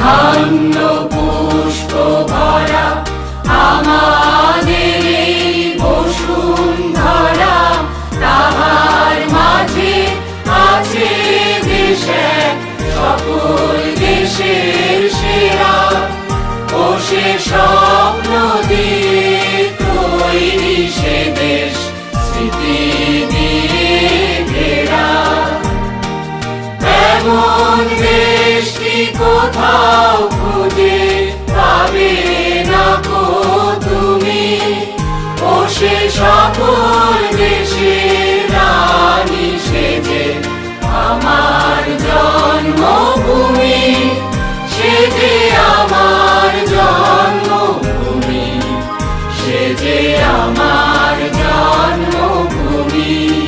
ধন্য পুষ্প ভরা আমাদের এই বসুন্ধরা, তাহার মাঝে আছে দেশ, সকল দেশের সেরা সে স্বপ্ন তৈরি সে দেশ, স্মৃতি দিয়ে ঘেরা। এমন দেশটি কোথাও খুঁজে পাবে না কো তুমি। ও সে সকল দেশের রানী সেজে আমার জন্মভূমি, সে যে আমার জন্মভূমি, সে যে আমার জন্মভূমি।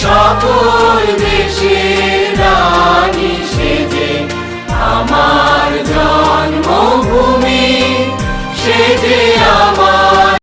সকল